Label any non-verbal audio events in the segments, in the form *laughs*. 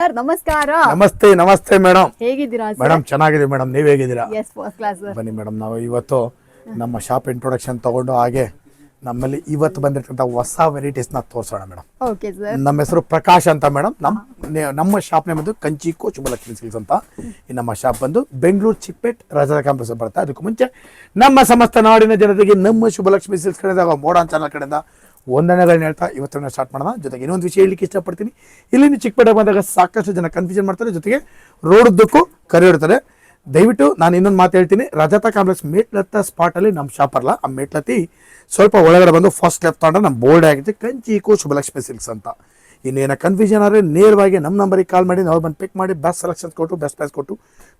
Sir ನಮಸ್ಕಾರ. ನಮಸ್ತೆ ನಮಸ್ತೆ ಮೇಡಮ್ ಹೇಗಿದ್ದೀರಾ ಮೇಡಮ್ ಚೆನ್ನಾಗಿದೆ ಮೇಡಮ್ ನೀವ್ ಹೇಗಿದ್ದೀರಾ? Yes first class sir. ಬನ್ನಿ ಮೇಡಮ್ ನಾವು ಇವತ್ತು ನಮ್ಮ ಶಾಪ್ ಇಂಟ್ರೊಡಕ್ಷನ್ ತಗೊಂಡು ಹಾಗೆ ನಮ್ಮಲ್ಲಿ ಇವತ್ತು ಬಂದಿರ್ತಕ್ಕಂಥ ಹೊಸ ವೆರೈಟೀಸ್ನ ತೋರಿಸೋಣ ಮೇಡಮ್ ಓಕೆ ಸರ್ ನಮ್ಮ ಹೆಸರು ಪ್ರಕಾಶ್ ಅಂತ ಮೇಡಮ್ ನಮ್ಮ ನಮ್ಮ ಶಾಪ್ ನೇಮ್ ಬಂದು ಕಂಚಿ ಕೋ ಶುಭಲಕ್ಷ್ಮಿ ಸಿಲ್ಸ್ ಅಂತ ಈ ನಮ್ಮ ಶಾಪ್ ಬಂದು ಬೆಂಗಳೂರು ಚಿಪ್ಪೇಟ್ ರಜದ ಕ್ಯಾಂಪಸ್ ಬರುತ್ತೆ. ಅದಕ್ಕೂ ಮುಂಚೆ ನಮ್ಮ ಸಮಸ್ತ ನಾಡಿನ ಜನತೆಗೆ ನಮ್ಮ ಶುಭಲಕ್ಷ್ಮಿ ಸಿಲ್ಸ್ ಕಡೆಯಿಂದ ಮೋಡಾನ್ ಚಾನಲ್ ಕಡೆಯಿಂದ ವಂದನೆಗಳನ್ನ ಹೇಳ್ತಾ ಇವತ್ತನ್ನ ಸ್ಟಾರ್ಟ್ ಮಾಡೋಣ. ಜೊತೆಗೆ ಇನ್ನೊಂದು ವಿಷಯ ಹೇಳಲಿಕ್ಕೆ ಇಷ್ಟಪಡ್ತೀನಿ. ಇಲ್ಲಿನ ಚಿಕ್ಕಪೇಟೆ ಬಂದಾಗ ಸಾಕಷ್ಟು ಜನ ಕನ್ಫ್ಯೂಷನ್ ಮಾಡ್ತಾರೆ. ಜೊತೆಗೆ ರೋಡ್ ಉದ್ದಕ್ಕೂ ಕರೆಯಿಡ್ತಾರೆ ದಯವಿಟ್ಟು ನಾನು ಇನ್ನೊಂದು ಮಾತು ಹೇಳ್ತೀನಿ. ರಜತ ಕಾಂಪ್ಲೆಕ್ಸ್ ಮೇಟ್ಲತ್ತ ಸ್ಪಾಟಲ್ಲಿ ನಮ್ಮ ಶಾಪ್ ಅಲ್ಲ ಆ ಮೇಟ್ಲತ್ತಿ ಸ್ವಲ್ಪ ಒಳಗಡೆ ಬಂದು ಫಸ್ಟ್ ಲೆಫ್ಟ್ ತಗೊಂಡ್ರೆ ನಮ್ಮ ಬೋರ್ಡ್ ಆಗಿದೆ ಕಂಚಿ ಕೋ ಶುಭಲಕ್ಷ್ಮಿ ಸಿಲ್ಕ್ಸ್ ಅಂತ. ಇನ್ನೇನ ಕನ್ಫ್ಯೂಷನ್ ಆದರೆ ನೇರವಾಗಿ ನಮ್ಮ ನಂಬರಿಗೆ ಕಾಲ್ ಮಾಡಿ ನಾವು ಬಂದು ಪಿಕ್ ಮಾಡಿ ಬೆಸ್ಟ್ ಸೆಲೆಕ್ಷನ್ಸ್ ಕೊಟ್ಟು ಬೆಸ್ಟ್ ಪ್ರೈಸ್ ಕೊಟ್ಟು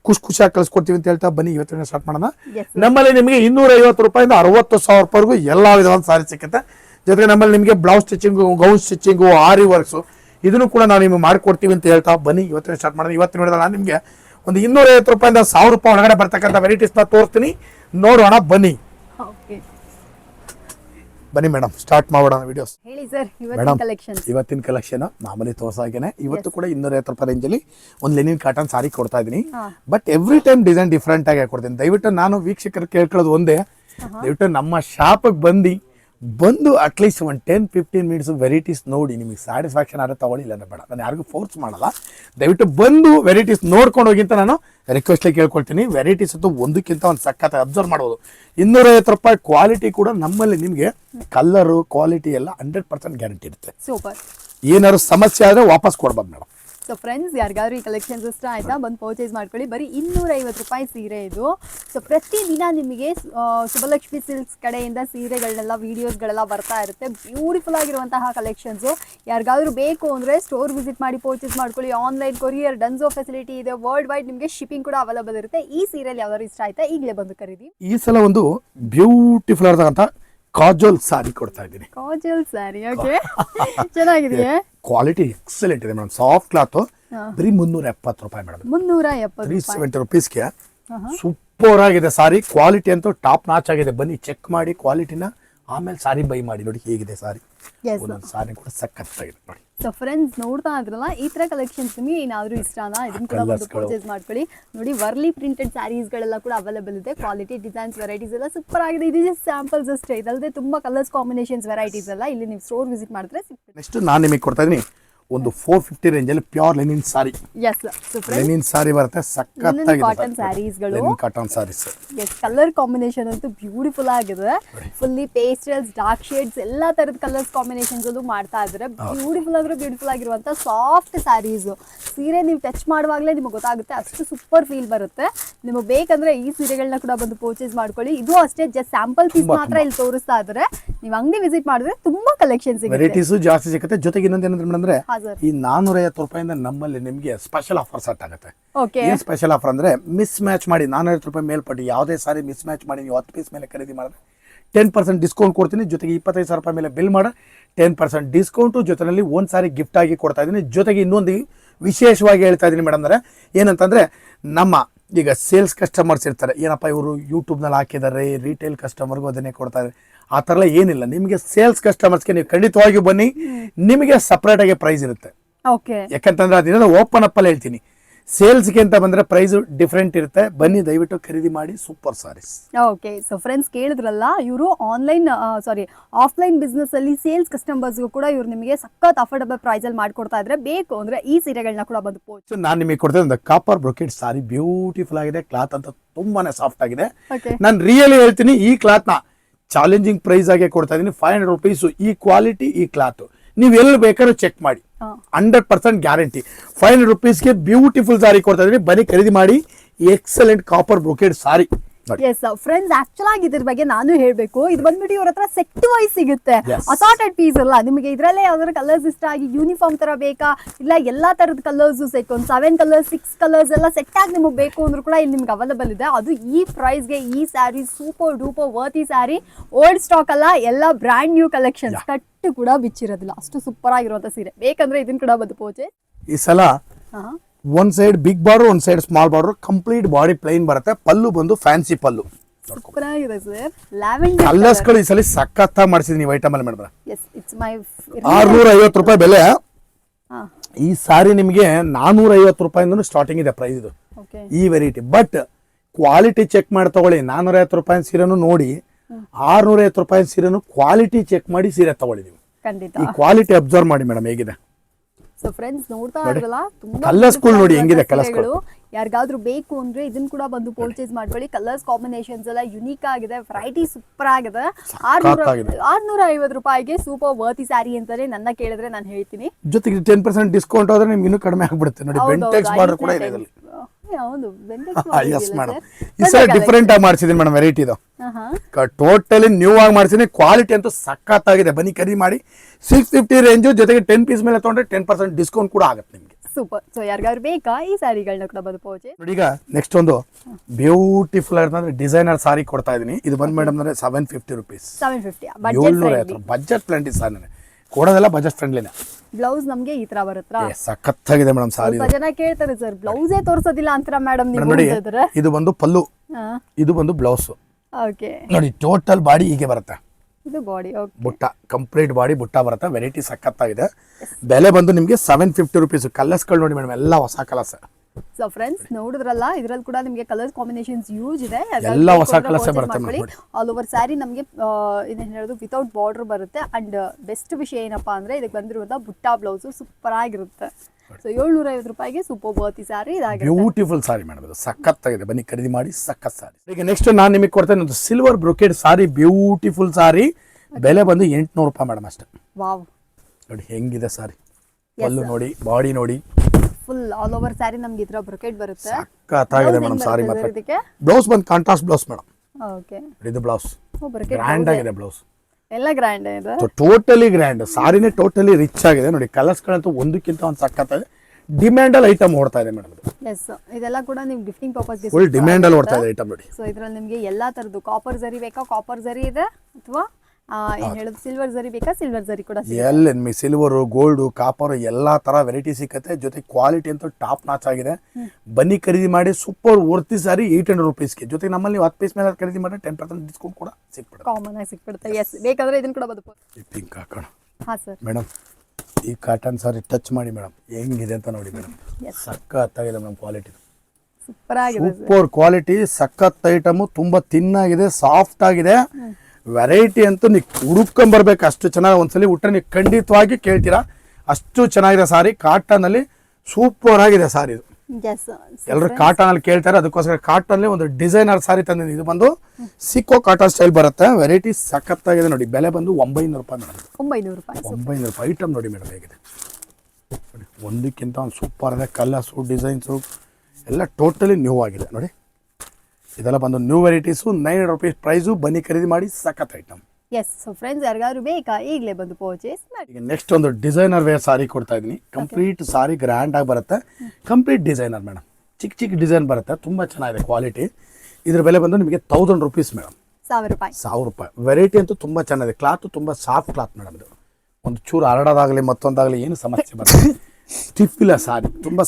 ಖುಷಿ ಖುಷಿಯಾಗಿ ಕಳಿಸ್ಕೊಡ್ತೀವಿ ಅಂತ ಹೇಳ್ತಾ ಬನ್ನಿ. ಇವತ್ತಿನ ಸ್ಟಾರ್ಟ್ ಮಾಡೋಣ. ನಮ್ಮಲ್ಲಿ ನಿಮಗೆ ಇನ್ನೂರೈವತ್ತು ರೂಪಾಯಿಂದ ಅರವತ್ತು ಸಾವಿರ ರೂಪಾಯಿಗೂ ಎಲ್ಲ ವಿಧವಾದ ಸಾರಿ ಸಿಗುತ್ತೆ ಜೊತೆಗೆ ನಮ್ಮಲ್ಲಿ ನಿಮಗೆ blouse stitching gown stitching aari works ಇದನ್ನು ಕೂಡ ನಾವು ನಿಮಗೆ ಮಾಡಿಕೊಡ್ತೀವಿ ಅಂತ ಹೇಳ್ತಾ ಬನ್ನಿ. ಇವತ್ತಿನ ಸ್ಟಾರ್ಟ್ ಮಾಡೋದು ಇವತ್ತಿನ ನೋಡಿದ ನಾನು ನಿಮಗೆ ಒಂದು ಇನ್ನೂರ ಐವತ್ತು ರೂಪಾಯಿಂದ ಸಾವಿರ ರೂಪಾಯಿ ಒಳಗಡೆ ಬರ್ತಕ್ಕಂಥ ವೆರೈಟೀಸ್ನ ತೋರಿಸ್ತೀನಿ. ನೋಡೋಣ ಬನ್ನಿ. ಬನ್ನಿ ಮೇಡಮ್ ಸ್ಟಾರ್ಟ್ ಮಾಡೋಣ ವಿಡಿಯೋಸ್ ಹೇಳಿ ಸರ್ ಇವತ್ತಿನ ಮೇಡಮ್ ಕಲೆಕ್ಷನ್ ಇವತ್ತಿನ ಕಲೆಕ್ಷನ್ ಮಾಮೂಲಿ ತೋರ್ಸಾಗೇನೆ ಇವತ್ತು ಕೂಡ ಇನ್ನೂರ ಐವತ್ತು ರೂಪಾಯಿ ರೇಂಜಲ್ಲಿ ಒಂದು ಲೆನಿನ್ ಕಾಟನ್ ಸಾರಿ ಕೊಡ್ತಾ ಇದ್ದೀನಿ. But every time design different ಆಗಿ ಕೊಡ್ತೀನಿ. ದಯವಿಟ್ಟು ನಾನು ವೀಕ್ಷಕರು ಕೇಳ್ಕೊಳ್ಳೋದು ಒಂದೇ. ದಯವಿಟ್ಟು ನಮ್ಮ ಶಾಪಿಗೆ ಬಂದು ಬಂದು ಅಟ್ಲೀಸ್ಟ್ ಒಂದು ಟೆನ್ ಫಿಫ್ಟೀನ್ ಮಿನಿಟ್ಸ್ ವೆರೈಟೀಸ್ ನೋಡಿ ನಿಮಗೆ ಸ್ಯಾಟಿಸ್ಫ್ಯಾಕ್ಷನ್ ಆದರೆ ತಗೊಳ್ಳಿ ಇಲ್ಲ ಬೇಡ. ನಾನು ಯಾರಿಗೂ ಫೋರ್ಸ್ ಮಾಡಲ್ಲ. ದಯವಿಟ್ಟು ಬಂದು ವೆರೈಟೀಸ್ ನೋಡ್ಕೊಂಡು ಹೋಗಿ ಅಂತ ನಾನು ರಿಕ್ವೆಸ್ಟ್ಲಿ ಕೇಳ್ಕೊಳ್ತೀನಿ. ವೆರೈಟೀಸ್ ಅಂತೂ ಒಂದಕ್ಕಿಂತ ಒಂದು ಸಖತ್ ಅಬ್ಸರ್ವ್ ಮಾಡ್ಬೋದು. ಇನ್ನೂರೈವತ್ತು ರೂಪಾಯಿ ಕ್ವಾಲಿಟಿ ಕೂಡ ನಮ್ಮಲ್ಲಿ ನಿಮಗೆ ಕಲ್ಲರು ಕ್ವಾಲಿಟಿ ಎಲ್ಲ ಹಂಡ್ರೆಡ್ ಪರ್ಸೆಂಟ್ ಗ್ಯಾರಂಟಿ ಇರುತ್ತೆ. ಏನಾದ್ರು ಸಮಸ್ಯೆ ಆದರೆ ವಾಪಸ್ ಕೊಡ್ಬೋದು ಮೇಡಮ್ ಸೊ ಫ್ರೆಂಡ್ಸ್ ಯಾರಿಗಾದ್ರೂ ಈ ಕಲೆಕ್ಷನ್ಸ್ ಇಷ್ಟ ಆಯ್ತಾ ಬಂದು ಪರ್ಚೇಸ್ ಮಾಡ್ಕೊಳ್ಳಿ. ಬರೀ ಇನ್ನೂರೈವತ್ತು ರೂಪಾಯಿ ಸೀರೆ ಇದು. ಸೊ ಪ್ರತಿದಿನ ನಿಮಗೆ ಶುಭಲಕ್ಷ್ಮಿ ಸಿಲ್ಕ್ಸ್ ಕಡೆಯಿಂದ ಸೀರೆಗಳನ್ನೆಲ್ಲ ವೀಡಿಯೋಸ್ಗಳೆಲ್ಲ ಬರ್ತಾ ಇರುತ್ತೆ. ಬ್ಯೂಟಿಫುಲ್ ಆಗಿರುವಂತಹ ಕಲೆಕ್ಷನ್ಸು ಯಾರಿಗಾದ್ರೂ ಬೇಕು ಅಂದರೆ ಸ್ಟೋರ್ ವಿಸಿಟ್ ಮಾಡಿ ಪರ್ಚೇಸ್ ಮಾಡ್ಕೊಳ್ಳಿ. ಆನ್ಲೈನ್ ಕೊರಿಯರ್ ಡನ್ಸೋ ಫೆಸಿಲಿಟಿ ಇದೆ. ವರ್ಲ್ಡ್ ವೈಡ್ ನಿಮಗೆ ಶಿಪ್ಪಿಂಗ್ ಕೂಡ ಅವೈಲಬಲ್ ಇರುತ್ತೆ. ಈ ಸೀರೆ ಯಾವ್ದಾದ್ರು ಇಷ್ಟ ಆಯ್ತಾ ಈಗಲೇ ಬಂದು ಖರೀದಿ. ಈ ಸಲ ಒಂದು ಬ್ಯೂಟಿಫುಲ್ ಆದಂತಹ ಕಾಜಲ್ ಸಾರಿ ಕೊಡ್ತಾ ಇದ್ದೀನಿ. Kajal sari okay *laughs* ಚೆನ್ನಾಗಿದೆಯೇ? Quality excellent ಇದೆ ಮೇಡಮ್. Soft cloth. ಬರೀ ಮುನ್ನೂರ ಎಪ್ಪತ್ತು ರೂಪಾಯಿ. ಮೇಡಮ್ ಮುನ್ನೂರ ತ್ರೀ ಸೆವೆಂಟಿ ರುಪೀಸ್ಗೆ. ಸೂಪರ್ ಆಗಿದೆ ಸಾರಿ. ಕ್ವಾಲಿಟಿ ಅಂತೂ ಟಾಪ್ ನಾಚ್ ಆಗಿದೆ. ಬನ್ನಿ ಚೆಕ್ ಮಾಡಿ ಕ್ವಾಲಿಟಿನ ಆಮೇಲೆ ಸಾರಿ ಬೈ ಮಾಡಿ ನೋಡಿ ಹೇಗಿದೆ ಸಾರಿ. ಒಂದೊಂದು ಸಾರಿ ಕೂಡ ಸಖತ್ತಾಗಿದೆ ನೋಡಿ. ಸೊ ಫ್ರೆಂಡ್ಸ್ ನೋಡ್ತಾ ಇದ್ರಲ್ಲ ಈ ತರ ಕಲೆಕ್ಷನ್ಸ್ ನಿಮಗೆ ಇಷ್ಟ ಇಷ್ಟನಾ ಇದನ್ನ ಕೂಡ ಒಂದು ಪರ್ಚೇಸ್ ಮಾಡ್ಕೊಳ್ಳಿ. ನೋಡಿ ವರ್ಲಿ ಪ್ರಿಂಟೆಡ್ ಸ್ಯಾರೀಸ್ಗಳೆಲ್ಲ ಕೂಡ ಅವೈಲೇಬಲ್ ಇದೆ. ಕ್ವಾಲಿಟಿ ಡಿಸೈನ್ಸ್ ವೆರೈಟೀಸ್ ಎಲ್ಲ ಸೂಪರ್ ಆಗಿದೆ. ಇದು ಜಸ್ಟ್ ಸ್ಯಾಂಪಲ್ಸ್ ಅಷ್ಟೇ. ಇದಲ್ಲದೆ ತುಂಬಾ ಕಲರ್ಸ್ ಕಾಂಬಿನೇಷನ್ಸ್ ವೆರೈಟೀಸ್ ಎಲ್ಲ ಇಲ್ಲಿ ನೀವು ಸ್ಟೋರ್ ವಿಸಿಟ್ ಮಾಡಿದ್ರೆ ನೆಕ್ಸ್ಟ್ ನಾನು ನಿಮಗೆ ಕೊಡ್ತಾ ಇದ್ದೀನಿ. ಒಂದು ಫೋರ್ ಫಿಫ್ಟಿ ರೇಂಜಲ್ಲಿ pure linen sari yes linen sari ಬರುತ್ತೆ ಸಖತ್ತಾಗಿದೆ. Linen cotton saris yes colour combination ಅಂತೂ ಬ್ಯೂಟಿಫುಲ್ ಆಗಿದೆ. ಫುಲ್ಲಿ ಪೇಸ್ಟಲ್ಸ್ ಡಾರ್ಕ್ ಶೇಡ್ಸ್ ಎಲ್ಲ ತರದ ಕಲರ್ಸ್ ಕಾಂಬಿನೇಷನ್ಸ್ ಅಲ್ಲೂ ಮಾಡ್ತಾ ಇದ್ದಾರೆ ಬ್ಯೂಟಿಫುಲ್ ಆದ್ರೆ ಬ್ಯೂಟಿಫುಲ್ ಆಗಿರುವಂತ ಸಾಫ್ಟ್ ಸ್ಯಾರೀಸ್ ಸೀರೆ ನೀವು ಟಚ್ ಮಾಡುವಾಗಲೇ ನಿಮಗೆ ಗೊತ್ತಾಗುತ್ತೆ ಅಷ್ಟು ಸೂಪರ್ ಫೀಲ್ ಬರುತ್ತೆ. ನಿಮಗೆ ಬೇಕಂದ್ರೆ ಈ ಸೀರೆಗಳನ್ನ ಕೂಡ ಬಂದು ಪರ್ಚೇಸ್ ಮಾಡ್ಕೊಳ್ಳಿ. ಇದು ಅಷ್ಟೇ ಜಸ್ಟ್ ಸ್ಯಾಂಪಲ್ ಪೀಸ್ ಮಾತ್ರ ಇಲ್ಲಿ ತೋರಿಸ್ತಾ ಇದ್ದಾರೆ ನೀವು ಅಂಗಡಿ ವಿಸಿಟ್ ಮಾಡಿದ್ರೆ ತುಂಬಾ ಕಲೆಕ್ಷನ್ ಸಿಗುತ್ತೆ. ವೆರೈಟೀಸ್ ಜಾಸ್ತಿ ಸಿಗುತ್ತೆ. ಜೊತೆಗೆ ಇನ್ನೊಂದು ಏನಂದ್ರೆ ಮೇಡಮ್ ಅಂದ್ರೆ ಹಾ ಸರ್ ಈ ನಾನೂರ ಐವತ್ತು ರೂಪಾಯಿಂದ ನಮ್ಮಲ್ಲಿ ನಿಮಗೆ ಸ್ಪೆಷಲ್ ಆಫರ್ ಸೆಟ್ ಆಗುತ್ತೆ. ಏನ್ ಸ್ಪೆಷಲ್ ಆಫರ್ ಅಂದ್ರೆ ಮಿಸ್ ಮ್ಯಾಚ್ ಮಾಡಿ ನಾನೂರೈವತ್ತು ರೂಪಾಯಿ ಮೇಲ್ಪಟ್ಟು ಯಾವುದೇ ಸಾರಿ ಮಿಸ್ ಮ್ಯಾಚ್ ಮಾಡಿ ನೀವು ಹತ್ತು ಪೀಸ್ ಮೇಲೆ ಖರೀದಿ ಮಾಡಿದ್ರೆ ಟೆನ್ ಪರ್ಸೆಂಟ್ ಡಿಸ್ಕೌಂಟ್ ಕೊಡ್ತೀನಿ ಜೊತೆಗೆ ಇಪ್ಪತ್ತೈದು ಸಾವಿರ ರೂಪಾಯಿ ಮೇಲೆ ಬಿಲ್ ಮಾಡಿ ಟೆನ್ ಪರ್ಸೆಂಟ್ ಡಿಸ್ಕೌಂಟು ಜೊತೆಯಲ್ಲಿ ಒಂದು ಸಾರಿ ಗಿಫ್ಟ್ ಆಗಿ ಕೊಡ್ತಾ ಇದ್ದೀನಿ. ಜೊತೆಗೆ ಇನ್ನೊಂದು ವಿಶೇಷವಾಗಿ ಹೇಳ್ತಾ ಇದ್ದೀನಿ ಮೇಡಮ್ ಅಂದ್ರೆ ಏನಂತಂದ್ರೆ ನಮ್ಮ ಈಗ ಸೇಲ್ಸ್ ಕಸ್ಟಮರ್ಸ್ ಇರ್ತಾರೆ. ಏನಪ್ಪ ಇವರು ಯೂಟ್ಯೂಬ್ನಲ್ಲಿ ಹಾಕಿದ್ದಾರೆ ರೀಟೇಲ್ ಕಸ್ಟಮರ್ಗೂ ಅದನ್ನೇ ಕೊಡ್ತಾರೆ ಆ ಥರ ಎಲ್ಲ ಏನಿಲ್ಲ. ನಿಮಗೆ ಸೇಲ್ಸ್ ಕಸ್ಟಮರ್ಸ್ಗೆ ನೀವು ಖಂಡಿತವಾಗಿಯೂ ಬನ್ನಿ. ನಿಮಗೆ ಸಪ್ರೇಟಾಗಿ ಪ್ರೈಸ್ ಇರುತ್ತೆ. ಓಕೆ. ಯಾಕಂತಂದ್ರೆ ಅದನ್ನ ಓಪನ್ ಅಪ್ ಅಲ್ಲಿ ಹೇಳ್ತೀನಿ. ಸೇಲ್ಸ್ಗೆ ಅಂತ ಬಂದ್ರೆ ಪ್ರೈಸ್ ಡಿಫ್ರೆಂಟ್ ಇರುತ್ತೆ. ಬನ್ನಿ ದಯವಿಟ್ಟು ಖರೀದಿ ಮಾಡಿ super saris okay. So friends ಕೇಳಿದ್ರಲ್ಲ ಇವರು ಆನ್ಲೈನ್ ಸಾರಿ ಆಫ್ಲೈನ್ ಬಿಸ್ನೆಸ್ ಅಲ್ಲಿ ಸೇಲ್ಸ್ ಕಸ್ಟಮರ್ಸ್ಗೂ ಕೂಡ ಇವರು ನಿಮಗೆ ಸಖತ್ ಅಫೋರ್ಡಬಲ್ ಪ್ರೈಸ್ ಅಲ್ಲಿ ಮಾಡ್ಕೊಡ್ತಾ ಇದ್ರೆ ಬೇಕು ಅಂದ್ರೆ ಈ ಸೀರೆಗಳನ್ನ ಕೂಡ ಬಂದು ಪೋಚ್ ನಾನು ನಿಮಗೆ ಕೊಡ್ತೇನೆ ಒಂದು ಕಾಪರ್ ಬ್ರೊಕೆಟ್ ಸಾರಿ ಬ್ಯೂಟಿಫುಲ್ ಆಗಿದೆ. ಕ್ಲಾತ್ ಅಂತ ತುಂಬಾನೇ ಸಾಫ್ಟ್ ಆಗಿದೆ. ನಾನು ರಿಯಲಿ ಹೇಳ್ತೀನಿ ಈ ಕ್ಲಾತ್ನ ಚಾಲೆಂಜಿಂಗ್ ಪ್ರೈಸ್ ಆಗಿ ಕೊಡ್ತಾ ಇದೀನಿ ಫೈವ್ ಹಂಡ್ರೆಡ್ ರುಪೀಸ್ ಈ ಕ್ವಾಲಿಟಿ ಈ ಕ್ಲಾತ್ ನೀವು ಎಲ್ಲಿ ಬೇಕಾದ್ರೂ ಚೆಕ್ ಮಾಡಿ. Hundred percent guarantee five hundred ರುಪೀಸ್ಗೆ beautiful sari ಕೊಡ್ತಾ ಇದ್ದೀನಿ. ಬನ್ನಿ ಖರೀದಿ ಮಾಡಿ. Excellent copper brocade sari yes friends actual ಆಗಿ ಇದ್ರ ಬಗ್ಗೆ ನಾನು ಹೇಳ್ಬೇಕು. ಇದು ಬಂದ್ಬಿಟ್ಟು ಇವ್ರ ಹತ್ರ ಸೆಟ್ ವೈಸ್ ಸಿಗುತ್ತೆ. ಅಸಾರ್ಟೆಡ್ ಪೀಸ್ ಅಲ್ಲ. ನಿಮಗೆ ಇದ್ರಲ್ಲೇ ಯಾವ್ದಾದ್ರು ಕಲರ್ಸ್ ಇಷ್ಟ ಆಗಿ ಯೂನಿಫಾರ್ಮ್ ತರ ಬೇಕಾ? ಇಲ್ಲ ಎಲ್ಲಾ ತರದ ಕಲರ್ಸ್ ಸೆಟ್ ಒಂದು ಸೆವೆನ್ ಕಲರ್ಸ್ ಸಿಕ್ಸ್ ಕಲರ್ಸ್ ಎಲ್ಲ ಸೆಟ್ ಆಗಿ ನಿಮಗೆ ಬೇಕು ಅಂದ್ರೂ ಕೂಡ ಇಲ್ಲಿ ನಿಮ್ಗೆ ಅವೈಲಬಲ್ ಇದೆ. ಅದು ಈ ಪ್ರೈಸ್ಗೆ ಈ sari super duper worthy sari old stock ಅಲ್ಲ ಎಲ್ಲ ಬ್ರ್ಯಾಂಡ್ ನ್ಯೂ ಕಲೆಕ್ಷನ್ಸ್ ಕಟ್ಟು ಕೂಡ ಬಿಚ್ಚಿರೋದಿಲ್ಲ. ಅಷ್ಟು ಸೂಪರ್ ಆಗಿರುವಂತ ಸೀರೆ. ಬೇಕಂದ್ರೆ ಇದನ್ನ ಕೂಡ ಬಂದು ಪೋಚೆ ಈ ಸಲ ಒಂದ್ side big border one side small border complete body plain ಬರುತ್ತೆ. ಪಲ್ಲು ಬಂದು ಫ್ಯಾನ್ಸಿ ಪಲ್ಲು. ಸೂಪರ್ ಆಗಿದೆ ಸರ್ ಲ್ಯಾವೆಂಡರ್ ಈ ಸಲ ಸಖತ್ತಾಗಿ ಮಾಡಿಸಿದೀನಿ ಐಟಮ್ ಅಲ್ಲಿ ಮೇಡಮ್ ಎಸ್ ಇಟ್ಸ್ ಮೈ ಆರ್ನೂರ ಐವತ್ತು ರೂಪಾಯಿ ಬೆಲೆ. ಈ ಸಾರಿ ನಿಮಗೆ ನಾನೂರ ಐವತ್ತು ರೂಪಾಯಿಂದ ಸ್ಟಾರ್ಟಿಂಗ್ ಇದೆ ಪ್ರೈಸ್ ಇದು. ಈ ವೆರೈಟಿ ಬಟ್ ಕ್ವಾಲಿಟಿ ಚೆಕ್ ಮಾಡಿ ತಗೊಳ್ಳಿ. ನಾನೂರ ಐವತ್ತು ರೂಪಾಯಿ ಸೀರೆನು ನೋಡಿ. ಆರ್ನೂರ ಐವತ್ತು ರೂಪಾಯಿ ಸೀರೆನು ಕ್ವಾಲಿಟಿ ಚೆಕ್ ಮಾಡಿ ಸೀರೆ ತಗೊಳ್ಳಿ ನೀವು. ಈ ಕ್ವಾಲಿಟಿ ಅಬ್ಸರ್ವ್ ಮಾಡಿ ಮೇಡಮ್ ಹೇಗಿದೆ. ಸೊ ಫ್ರೆಂಡ್ಸ್ ನೋಡ್ತಾ ಇರಲ್ಲ ತುಂಬಾ ಕಲರ್ಗಳು ನೋಡಿ ಹೆಂಗಿದೆ ಕಲರ್ colours ಗಳು. ಯಾರಿಗಾದ್ರೂ ಬೇಕು ಅಂದ್ರೆ ಇದನ್ನ ಕೂಡ ಬಂದು ಪರ್ಚೇಸ್ ಮಾಡ್ಕೊಳ್ಳಿ. ಕಲರ್ಸ್ ಕಾಂಬಿನೇಷನ್ಸ್ ಎಲ್ಲ ಯುನೀಕ್ ಆಗಿದೆ ವೆರೈಟಿ ಸೂಪರ್ ಆಗಿದೆ. ಆರ್ನೂರ ಐವತ್ತು ರೂಪಾಯಿಗೆ ಸೂಪರ್ ವರ್ತಿ ಸ್ಯಾರಿ ಅಂತಾನೆ ನನ್ನ ಕೇಳಿದ್ರೆ ನಾನು ಹೇಳ್ತೀನಿ. ಜೊತೆಗೆ ಟೆನ್ ಪರ್ಸೆಂಟ್ ಡಿಸ್ಕೌಂಟ್ ಆದ್ರೆ ನಿಮ್ಗೆ ಇನ್ನೂ ಕಡಿಮೆ ಆಗ್ಬಿಡುತ್ತೆ. ನೋಡಿ ಹೌದು, ಬೆಂಟೆಕ್ಸ್ ಬಾರ್ಡರ್ ಕೂಡ ಇದೆ ಇದರಲ್ಲಿ. ಹೌದು ಬೆಂಟೆಕ್ಸ್ ಎಸ್ ಮೇಡಮ್ ಈ ಸಲ ಡಿಫ್ರೆಂಟ್ ಆಗಿ ಮಾಡ್ಸಿದೀನಿ ಮೇಡಮ್ ವೆರೈಟಿ ಇದು. ಟೋಟಲಿ ನ್ಯೂ ಆಗಿ ಮಾಡ್ತೀನಿ ಕ್ವಾಲಿಟಿ ಅಂತೂ ಸಖತ್ತಾಗಿದೆ. ಬನ್ನಿ ಖರೀದಿ ಮಾಡಿ. ಸಿಕ್ಸ್ ಫಿಫ್ಟಿ ರೇಂಜು ಜೊತೆಗೆ ಟೆನ್ ಪೀಸ್ ಮೇಲೆ ತೊಗೊಂಡ್ರೆ ಟೆನ್ ಪರ್ಸೆಂಟ್ ಡಿಸ್ಕೌಂಟ್ ಕೂಡ ಆಗುತ್ತೆ ನಿಮಗೆ. ಸೂಪರ್ ಸೊ ಯಾರಿಗಾದ್ರು ಬೇಕಾ ಈ ಸ್ಯಾರಿಗಳನ್ನ ಕೂಡ ಬಂದು ಪೋಚೆ ನೋಡಿ ಈಗ ನೆಕ್ಸ್ಟ್ ಒಂದು ಬ್ಯೂಟಿಫುಲ್ ಆಗಿರ್ತಂದ್ರೆ ಡಿಸೈನರ್ ಸಾರಿ ಕೊಡ್ತಾ ಇದೀನಿ. ಇದು ಬಂದ್ ಮೇಡಮ್ ಅಂದ್ರೆ seven fifty rupees seven fifty ಏಳ್ನೂರ ಐವತ್ತು ಬಜೆಟ್ ಫ್ರೆಂಡ್ಲಿ ಸಾರ್ ನನಗೆ ಕೊಡೋದೆಲ್ಲ ಬಜೆಟ್ ಫ್ರೆಂಡ್ಲಿನೇ ಬ್ಲೌಸ್ ನಮಗೆ ಈ ತರ ಬರುತ್ತಾ? ಸಖತ್ತಾಗಿದೆ ಮೇಡಮ್ ಸಾರಿ ಜನ ಕೇಳ್ತಾರೆ ಸರ್ ಬ್ಲೌಸೇ ತೋರಿಸೋದಿಲ್ಲ ಅಂತಾರ ಮೇಡಮ್ ನೀವು ನೋಡಿ ಇದು ಬಂದು ಪಲ್ಲು. ಇದು ಬಂದು ಬ್ಲೌಸ್ ಓಕೆ ನೋಡಿ ಟೋಟಲ್ ಬಾಡಿ ಹೀಗೆ ಬರುತ್ತೆ. ಇದು ಬಾಡಿ ಬುಟ್ಟ ಕಂಪ್ಲೀಟ್ ಬಾಡಿ ಬುಟ್ಟ ಬರುತ್ತೆ. ವೆರೈಟಿ ಸಖತ್ತಾಗಿದೆ. ಬೆಲೆ ಬಂದು ನಿಮಗೆ ಸೆವೆನ್ ಫಿಫ್ಟಿ ರುಪೀಸ್ ಕಲರ್ಸ್ಗಳು ನೋಡಿ ಮೇಡಮ್ ಎಲ್ಲ ಹೊಸ ಕಲರ್ಸ್ ಸೊ ಫ್ರೆಂಡ್ಸ್ ನೋಡಿದ್ರಲ್ಲ ಇದ್ರಲ್ಲಿ ಕೂಡ ನಿಮಗೆ ಕಲರ್ಸ್ ಕಾಂಬಿನೇಷನ್ಸ್ ಯೂಸ್ ಇದೆ. ಎಲ್ಲ ಹೊಸ ಕಲರ್ಸ್ ಬರುತ್ತೆ ನೋಡಿ. ಆಲ್ ಓವರ್ ಸ್ಯಾರಿ ನಮಗೆ ಇದೇನು ಹೇಳೋದು ವಿತೌಟ್ ಬಾರ್ಡರ್ ಬರುತ್ತೆ. ಅಂಡ್ ಬೆಸ್ಟ್ ವಿಷಯ ಏನಪ್ಪಾ ಅಂದ್ರೆ ಇದಕ್ಕೆ ಬಂದಿರುವಂತ ಬುಟ್ಟಾ ಬ್ಲೌಸ್ ಸೂಪರ್ ಆಗಿರುತ್ತೆ. ಸೊ ಏಳ್ನೂರ ಐವತ್ತು ರೂಪಾಯಿಗೆ ಸೂಪರ್ ಬರ್ತಿ ಸ್ಯಾರಿ ಇದಾಗಿದೆ ಬ್ಯೂಟಿಫುಲ್ ಸಾರಿ ಮೇಡಮ್ ಇದು ಸಖತ್ತಾಗಿದೆ. ಬನ್ನಿ ಖರೀದಿ ಮಾಡಿ ಸಖತ್ ಸಾರಿ ಈಗ ನೆಕ್ಸ್ಟ್ ನಾನು ನಿಮಗೆ ಕೊಡ್ತೇನೆ ಒಂದು silver brocade sari beautiful sari ಬೆಲೆ ಬಂದು ಎಂಟುನೂರು ರೂಪಾಯಿ ಮೇಡಮ್ ಅಷ್ಟೇ. ವಾವ್ ನೋಡಿ ಹೆಂಗಿದೆ ಸಾರಿ ಪಲ್ಲು ನೋಡಿ ಬಾಡಿ ನೋಡಿ. ಫುಲ್ ಆಲ್ ಓವರ್ ಸ್ಯಾರಿ ನಮ್ಗೆ ಇದ್ರ ಬ್ರೊಕೆಟ್ ಬರುತ್ತೆ. ಸಕ್ಕತ್ತಾಗಿದೆ ಮೇಡಮ್ ಸಾರಿ ಮಾತ್ರ. ಇದಕ್ಕೆ? ಬ್ಲೌಸ್ ಬಂದು ಕಾಂಟ್ರಾಸ್ಟ್ ಬ್ಲೌಸ್ ಮೇಡಮ್ ಓಕೆ ಇದು ಬ್ಲೌಸ್ ಗ್ರ್ಯಾಂಡ್ ಆಗಿದೆ ಬ್ಲೌಸ್ ಎಲ್ಲ ಗ್ರ್ಯಾಂಡ್ ಇದೆ? ಟೋಟಲಿ ಗ್ರ್ಯಾಂಡ್ ಸಾರಿನೇ ಟೋಟಲಿ ರಿಚ್ ಆಗಿದೆ. ನೋಡಿ ಕಲರ್ಸ್ಗಳಂತೂ ಒಂದಕ್ಕಿಂತ ಒಂದು ಡಿಮ್ಯಾಂಡ್ ಅಲ್ಲಿ ಐಟಮ್ ಓಡ್ತಾ ಇದೆ ಮೇಡಮ್ ಎಸ್ ಇದೆಲ್ಲ ಕೂಡ ನೀವು ಗಿಫ್ಟಿಂಗ್ ಪರ್ಪಸ್ಗೆ ಫುಲ್ ಡಿಮ್ಯಾಂಡ್ ಅಲ್ಲಿ ಓಡ್ತಾ ಇದೆ ಐಟಮ್ ನೋಡಿ. ಸೊ ಇದರಲ್ಲಿ ನಿಮಗೆ ಎಲ್ಲಾ ತರದ್ದು ಕಾಪರ್ ಜರಿ ಬೇಕಾ? ಕಾಪರ್ ಜರಿ ಇದೆ ಅಥವಾ ಏನ್ ಹೇಳೋದು? ಸಿಲ್ವರ್ ಜರಿ ಬೇಕಾ? ಸಿಲ್ವರ್ ಜರಿ ಕೂಡ ಎಲ್ಲ ನಿಮಗೆ ಸಿಲ್ವರು ಗೋಲ್ಡು ಕಾಪರ್ ಎಲ್ಲಾ ತರ ವೆರೈಟಿ ಸಿಕ್ಕತ್ತೆ. ಜೊತೆ ಕ್ವಾಲಿಟಿ ಅಂತೂ ಟಾಪ್ ನಾಚ್ ಆಗಿದೆ. ಬನ್ನಿ ಖರೀದಿ ಮಾಡಿ super worthy sari eight hundred ರುಪೀಸ್ಗೆ ಜೊತೆಗೆ ನಮ್ಮಲ್ಲಿ ನೀವು ಹತ್ತು ಪೀಸ್ ಮೇಲೆ ಖರೀದಿ ಮಾಡಿ ಟೆನ್ ಪರ್ಸೆಂಟ್ ಡಿಸ್ಕೌಂಟ್ ಕೂಡ ಸಿಕ್ಬಿಡುತ್ತೆ. ಕಾಮನ್ ಆಗಿ ಸಿಕ್ಬಿಡುತ್ತೆ. ಎಸ್ ಬೇಕಾದ್ರೆ ಇದನ್ನ ಕೂಡ ಬದುಕು ಈ ಪಿಂಕ್ ಹಾಕೋಣ. ಹಾ ಸರ್ ಮೇಡಮ್ ಈ ಕಾಟನ್ ಸಾರಿ ಟಚ್ ಮಾಡಿ ಮೇಡಮ್ ಹೆಂಗಿದೆ ಅಂತ ನೋಡಿ ಮೇಡಮ್. ಸಖತ್ತಾಗಿದೆ ಮೇಡಮ್ ಕ್ವಾಲಿಟಿ ಸೂಪರ್ ಆಗಿದೆ ಸೂಪರ್ ಕ್ವಾಲಿಟಿ ಸಖತ್ ಐಟಮು ತುಂಬ ತಿನ್ನಾಗಿದೆ ಸಾಫ್ಟ್ ಆಗಿದೆ. ವೆರೈಟಿ ಅಂತೂ ನೀವು ಹುಡುಕೊಂಬರ್ಬೇಕು ಅಷ್ಟು ಚೆನ್ನಾಗಿ ಒಂದ್ಸಲಿ ಉಟ್ಟರೆ ನೀವು ಖಂಡಿತವಾಗಿ ಕೇಳ್ತೀರಾ? ಅಷ್ಟು ಚೆನ್ನಾಗಿದೆ ಸಾರಿ. ಕಾಟನ್ ಅಲ್ಲಿ ಸೂಪರ್ ಆಗಿದೆ ಸಾರಿ ಇದು. ಎಲ್ಲರೂ ಕಾಟನ್ ಅಲ್ಲಿ ಕೇಳ್ತಾರೆ. ಅದಕ್ಕೋಸ್ಕರ ಕಾಟನ್ ಅಲ್ಲಿ ಒಂದು ಡಿಸೈನರ್ ಸಾರಿ ತಂದಿದ್ದೀನಿ. ಇದು ಬಂದು ಸಿಕ್ಕೋ ಕಾಟನ್ ಸ್ಟೈಲ್ ಬರುತ್ತೆ. ವೆರೈಟಿ ಸಖತ್ತಾಗಿದೆ ನೋಡಿ. ಬೆಲೆ ಬಂದು ಒಂಬೈನೂರು ರೂಪಾಯಿ ಮೇಡಮ್. ಒಂಬೈನೂರು ರೂಪಾಯಿ ಒಂಬೈನೂರು ರೂಪಾಯಿ ಐಟಮ್ ನೋಡಿ ಮೇಡಮ್ ಹೇಗಿದೆ. ನೋಡಿ ಒಂದಕ್ಕಿಂತ ಒಂದು ಸೂಪರ್ ಇದೆ ಕಲರ್ಸು ಡಿಸೈನ್ಸು ಎಲ್ಲ ಟೋಟಲಿ ನ್ಯೂ ಆಗಿದೆ. ನೋಡಿ ಇದೆಲ್ಲ ಬಂದು new varieties nine rupees price ಬನ್ನಿ ಖರೀದಿ ಮಾಡಿ ಸಖತ್ ಐಟಮ್ ಎಸ್ ಸೊ ಫ್ರೆಂಡ್ಸ್ ಯಾರಿಗಾದ್ರು ಬೇಕಾ ಈಗಲೇ ಬಂದು ಪರ್ಚೇಸ್ ಮಾಡಿ. ಈಗ ನೆಕ್ಸ್ಟ್ ಒಂದು ಡಿಸೈನರ್ ವೇರ್ ಸಾರಿ ಕೊಡ್ತಾ ಇದ್ದೀನಿ. ಕಂಪ್ಲೀಟ್ ಸಾರಿ ಗ್ರ್ಯಾಂಡ್ ಆಗಿ ಬರುತ್ತೆ. ಕಂಪ್ಲೀಟ್ ಡಿಸೈನರ್ ಮೇಡಮ್ ಚಿಕ್ಕ ಚಿಕ್ಕ ಡಿಸೈನ್ ಬರುತ್ತೆ. ತುಂಬ ಚೆನ್ನಾಗಿದೆ ಕ್ವಾಲಿಟಿ ಇದ್ರ ಬೆಲೆ ಬಂದು ನಿಮಗೆ ತೌಸಂಡ್ ರುಪೀಸ್ ಮೇಡಮ್ ಸಾವಿರ ರೂಪಾಯಿ. ಸಾವಿರ ರೂಪಾಯಿ. ವೆರೈಟಿ ಅಂತೂ ತುಂಬ ಚೆನ್ನಾಗಿದೆ. ಕ್ಲಾತ್ ತುಂಬ ಸಾಫ್ಟ್ ಕ್ಲಾತ್ ಮೇಡಮ್ ಇದು. ಒಂದು ಚೂರು ಹರಡೋದಾಗಲಿ ಮತ್ತೊಂದಾಗಲಿ ಏನು ಸಮಸ್ಯೆ ಬರುತ್ತೆ ಸ್ಟಿಫ್ ಇಲ್ಲ ಸಾರಿ ತುಂಬ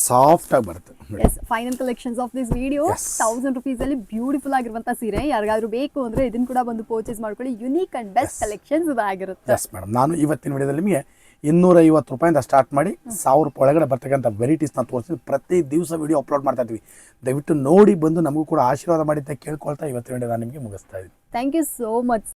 ಆಗಿ ಬರುತ್ತೆ. Yes final collections of this video thousand rupees ಅಲ್ಲಿ ಬ್ಯೂಟಿಫುಲ್ ಆಗಿರುವಂತ ಸೀರೆ. ಯಾರಿಗಾದ್ರೂ ಬೇಕು ಅಂದ್ರೆ ಇದನ್ನ ಕೂಡ ಬಂದು ಪರ್ಚೇಸ್ ಮಾಡ್ಕೊಳ್ಳಿ. ಯುನೀಕ್ ಅಂಡ್ ಬೆಸ್ಟ್ ಕಲೆಕ್ಷನ್ಸ್ ಇದಾಗಿರುತ್ತೆ ಎಸ್ ಮೇಡಮ್ ನಾನು ಇವತ್ತಿನ ವಿಡಿಯೋದಲ್ಲಿ ನಿಮಗೆ ಇನ್ನೂರ ಐವತ್ತು ರೂಪಾಯಿಂದ ಸ್ಟಾರ್ಟ್ ಮಾಡಿ ಸಾವಿರ ರೂಪಾಯಿ ಒಳಗಡೆ ಬರ್ತಕ್ಕಂಥ ವೆರೈಟೀಸ್ನ ತೋರಿಸಿ ಪ್ರತಿ ದಿವಸ ವಿಡಿಯೋ ಅಪ್ಲೋಡ್ ಮಾಡ್ತಾ ಇದ್ವಿ. ದಯವಿಟ್ಟು ನೋಡಿ ಬಂದು ನಮಗೂ ಕೂಡ ಆಶೀರ್ವಾದ ಮಾಡಿದ್ದೆ ಕೇಳ್ಕೊಳ್ತಾ ಇವತ್ತಿನ ವಿಡಿಯೋ ನಾನು ನಿಮಗೆ ಮುಗಿಸ್ತಾ ಇದ್ದೀನಿ. Thank you so much